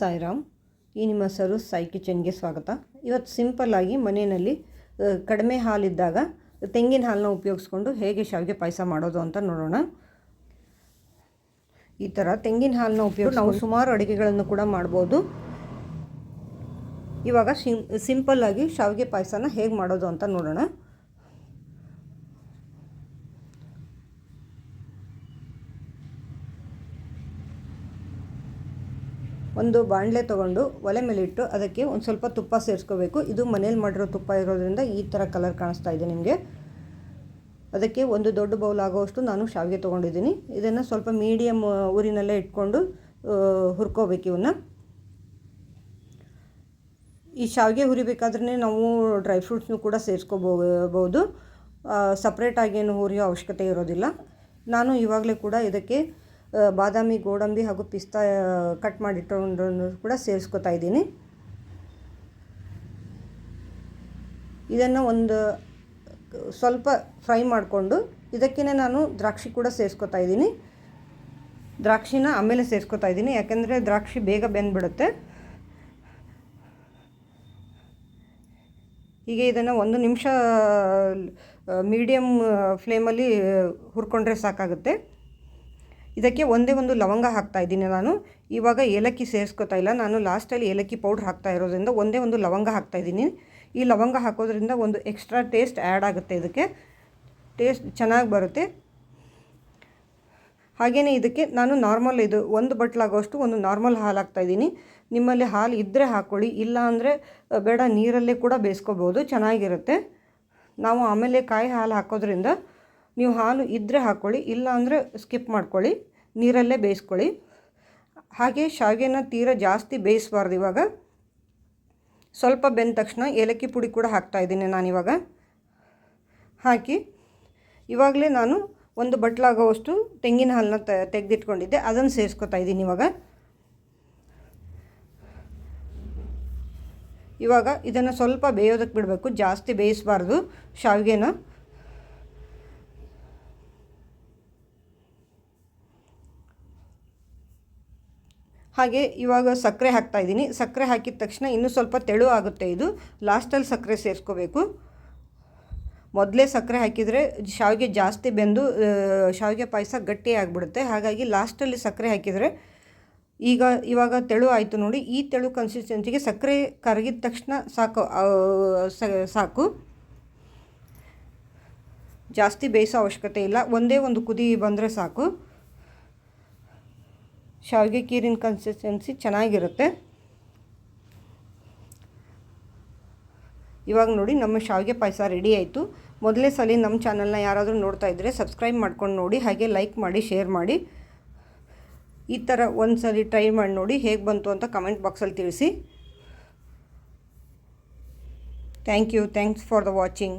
ಸಾಯಿರಾಮ್. ಈ ನಿಮ್ಮ ಸರು ಸಾಯಿ ಕಿಚನ್ಗೆ ಸ್ವಾಗತ. ಇವತ್ತು ಸಿಂಪಲ್ಲಾಗಿ ಮನೆಯಲ್ಲಿ ಕಡಿಮೆ ಹಾಲಿದ್ದಾಗ ತೆಂಗಿನ ಹಾಲನ್ನ ಉಪಯೋಗಿಸ್ಕೊಂಡು ಹೇಗೆ ಶಾವಿಗೆ ಪಾಯಸ ಮಾಡೋದು ಅಂತ ನೋಡೋಣ. ಈ ಥರ ತೆಂಗಿನ ಹಾಲನ್ನ ಉಪಯೋಗ ನಾವು ಸುಮಾರು ಅಡುಗೆಗಳನ್ನು ಕೂಡ ಮಾಡ್ಬೋದು. ಇವಾಗ ಸಿಂ ಸಿಂಪಲ್ಲಾಗಿ ಶಾವಿಗೆ ಪಾಯಸನ ಹೇಗೆ ಮಾಡೋದು ಅಂತ ನೋಡೋಣ. ಒಂದು ಬಾಣಲೆ ತೊಗೊಂಡು ಒಲೆ ಮೇಲೆ ಇಟ್ಟು ಅದಕ್ಕೆ ಒಂದು ಸ್ವಲ್ಪ ತುಪ್ಪ ಸೇರಿಸ್ಕೋಬೇಕು. ಇದು ಮನೇಲಿ ಮಾಡಿರೋ ತುಪ್ಪ ಇರೋದ್ರಿಂದ ಈ ಥರ ಕಲರ್ ಕಾಣಿಸ್ತಾ ಇದೆ ನಿಮಗೆ. ಅದಕ್ಕೆ ಒಂದು ದೊಡ್ಡ ಬೌಲ್ ಆಗೋವಷ್ಟು ನಾನು ಶಾವಿಗೆ ತೊಗೊಂಡಿದ್ದೀನಿ. ಇದನ್ನು ಸ್ವಲ್ಪ ಮೀಡಿಯಮ್ ಊರಿನಲ್ಲೇ ಇಟ್ಕೊಂಡು ಹುರ್ಕೋಬೇಕು ಇವನ್ನ. ಈ ಶಾವಿಗೆ ಹುರಿಬೇಕಾದ್ರೆ ನಾವು ಡ್ರೈ ಫ್ರೂಟ್ಸ್ನು ಕೂಡ ಸೇರಿಸ್ಕೋಬಹುದು ಸಪ್ರೇಟಾಗಿ ಏನು ಹುರಿಯೋ ಅವಶ್ಯಕತೆ ಇರೋದಿಲ್ಲ. ನಾನು ಇವಾಗಲೇ ಕೂಡ ಇದಕ್ಕೆ ಬಾದಾಮಿ, ಗೋಡಂಬಿ ಹಾಗೂ ಪಿಸ್ತಾ ಕಟ್ ಮಾಡಿಟ್ಟು ಕೂಡ ಸೇರಿಸ್ಕೊತಾ ಇದ್ದೀನಿ. ಇದನ್ನು ಒಂದು ಸ್ವಲ್ಪ ಫ್ರೈ ಮಾಡಿಕೊಂಡು ಇದಕ್ಕೇ ನಾನು ದ್ರಾಕ್ಷಿ ಕೂಡ ಸೇರಿಸ್ಕೊತಾ ಇದ್ದೀನಿ. ದ್ರಾಕ್ಷಿನ ಆಮೇಲೆ ಸೇರಿಸ್ಕೊತಾ ಇದ್ದೀನಿ. ಯಾಕೆಂದರೆ ದ್ರಾಕ್ಷಿ ಬೇಗ ಬೆಂದ್ಬಿಡುತ್ತೆ. ಹೀಗೆ ಇದನ್ನು ಒಂದು ನಿಮಿಷ ಮೀಡಿಯಮ್ ಫ್ಲೇಮಲ್ಲಿ ಹುರ್ಕೊಂಡ್ರೆ ಸಾಕಾಗುತ್ತೆ. ಇದಕ್ಕೆ ಒಂದೇ ಒಂದು ಲವಂಗ ಹಾಕ್ತಾ ಇದ್ದೀನಿ ನಾನು. ಇವಾಗ ಏಲಕ್ಕಿ ಸೇರಿಸ್ಕೊತಾ ಇಲ್ಲ. ನಾನು ಲಾಸ್ಟಲ್ಲಿ ಏಲಕ್ಕಿ ಪೌಡ್ರ್ ಹಾಕ್ತಾ ಇರೋದ್ರಿಂದ ಒಂದೇ ಒಂದು ಲವಂಗ ಹಾಕ್ತಾ ಇದ್ದೀನಿ. ಈ ಲವಂಗ ಹಾಕೋದ್ರಿಂದ ಒಂದು ಎಕ್ಸ್ಟ್ರಾ ಟೇಸ್ಟ್ ಆ್ಯಡ್ ಆಗುತ್ತೆ ಇದಕ್ಕೆ. ಟೇಸ್ಟ್ ಚೆನ್ನಾಗಿ ಬರುತ್ತೆ. ಹಾಗೆಯೇ ಇದಕ್ಕೆ ನಾನು ನಾರ್ಮಲ್ ಇದು ಒಂದು ಬಟ್ಲಾಗೋಷ್ಟು ಒಂದು ನಾರ್ಮಲ್ ಹಾಲು ಹಾಕ್ತಾಯಿದ್ದೀನಿ ನಿಮ್ಮಲ್ಲಿ ಹಾಲು ಇದ್ದರೆ ಹಾಕ್ಕೊಳ್ಳಿ ಇಲ್ಲ ಅಂದರೆ ಬೇಡ, ನೀರಲ್ಲೇ ಕೂಡ ಬೇಯಿಸ್ಕೋಬೋದು. ಚೆನ್ನಾಗಿರುತ್ತೆ. ನಾವು ಆಮೇಲೆ ಕಾಯಿ ಹಾಲು ಹಾಕೋದ್ರಿಂದ ನೀವು ಹಾಲು ಇದ್ದರೆ ಹಾಕ್ಕೊಳ್ಳಿ ಇಲ್ಲ ಅಂದರೆ ಸ್ಕಿಪ್ ಮಾಡ್ಕೊಳ್ಳಿ, ನೀರಲ್ಲೇ ಬೇಯಿಸ್ಕೊಳ್ಳಿ. ಹಾಗೆ ಶಾವಿಗೆನ ತೀರ ಜಾಸ್ತಿ ಬೇಯಿಸಬಾರ್ದು ಇವಾಗ. ಸ್ವಲ್ಪ ಬೆಂದ ತಕ್ಷಣ ಏಲಕ್ಕಿ ಪುಡಿ ಕೂಡ ಹಾಕ್ತಾಯಿದ್ದೀನಿ ನಾನಿವಾಗ ಹಾಕಿ, ಇವಾಗಲೇ ನಾನು ಒಂದು ಬಟ್ಲಾಗೋವಷ್ಟು ತೆಂಗಿನ ಹಾಲನ್ನ ತ, ತೆಗೆದಿಟ್ಕೊಂಡಿದ್ದೆ. ಅದನ್ನು ಸೇರಿಸ್ಕೊತಾ ಇದ್ದೀನಿ ಇವಾಗ. ಇವಾಗ ಇದನ್ನು ಸ್ವಲ್ಪ ಬೇಯೋದಕ್ಕೆ ಬಿಡಬೇಕು. ಜಾಸ್ತಿ ಬೇಯಿಸಬಾರ್ದು ಶಾವಿಗೆನ. ಹಾಗೆ ಇವಾಗ ಸಕ್ಕರೆ ಹಾಕ್ತಾ ಇದ್ದೀನಿ. ಸಕ್ಕರೆ ಹಾಕಿದ ತಕ್ಷಣ ಇನ್ನೂ ಸ್ವಲ್ಪ ತೆಳು ಆಗುತ್ತೆ ಇದು. ಲಾಸ್ಟಲ್ಲಿ ಸಕ್ಕರೆ ಸೇರಿಸ್ಕೋಬೇಕು. ಮೊದಲೇ ಸಕ್ಕರೆ ಹಾಕಿದರೆ ಶಾವಿಗೆ ಜಾಸ್ತಿ ಬೆಂದು ಶಾವಿಗೆ ಪಾಯಸ ಗಟ್ಟಿ ಆಗಿಬಿಡುತ್ತೆ. ಹಾಗಾಗಿ ಲಾಸ್ಟಲ್ಲಿ ಸಕ್ಕರೆ ಹಾಕಿದರೆ ಈಗ ಇವಾಗ ತೆಳು ಆಯಿತು ನೋಡಿ, ಈ ತೆಳು ಕನ್ಸಿಸ್ಟೆನ್ಸಿಗೆ ಸಕ್ಕರೆ ಕರಗಿದ ತಕ್ಷಣ ಸಾಕು ಸಾಕು. ಜಾಸ್ತಿ ಬೇಯಿಸೋ ಅವಶ್ಯಕತೆ ಇಲ್ಲ. ಒಂದೇ ಒಂದು ಕುದಿ ಬಂದರೆ ಸಾಕು. ಶಾವಿಗೆ ಕೀರಿನ ಕನ್ಸಿಸ್ಟೆನ್ಸಿ ಚೆನ್ನಾಗಿರುತ್ತೆ. ಇವಾಗ ನೋಡಿ ನಮ್ಮ ಶಾವಿಗೆ ಪಾಯಸ ರೆಡಿ ಆಯಿತು. ಮೊದಲೇ ಸಲ ನಮ್ಮ ಚಾನಲ್ನ ಯಾರಾದರೂ ನೋಡ್ತಾ ಇದ್ದರೆ ಸಬ್ಸ್ಕ್ರೈಬ್ ಮಾಡ್ಕೊಂಡು ನೋಡಿ, ಹಾಗೆ ಲೈಕ್ ಮಾಡಿ ಶೇರ್ ಮಾಡಿ. ಈ ಥರ ಒಂದು ಸಲ ಟ್ರೈ ಮಾಡಿ ನೋಡಿ ಹೇಗೆ ಬಂತು ಅಂತ ಕಮೆಂಟ್ ಬಾಕ್ಸಲ್ಲಿ ತಿಳಿಸಿ. Thank you thanks for the watching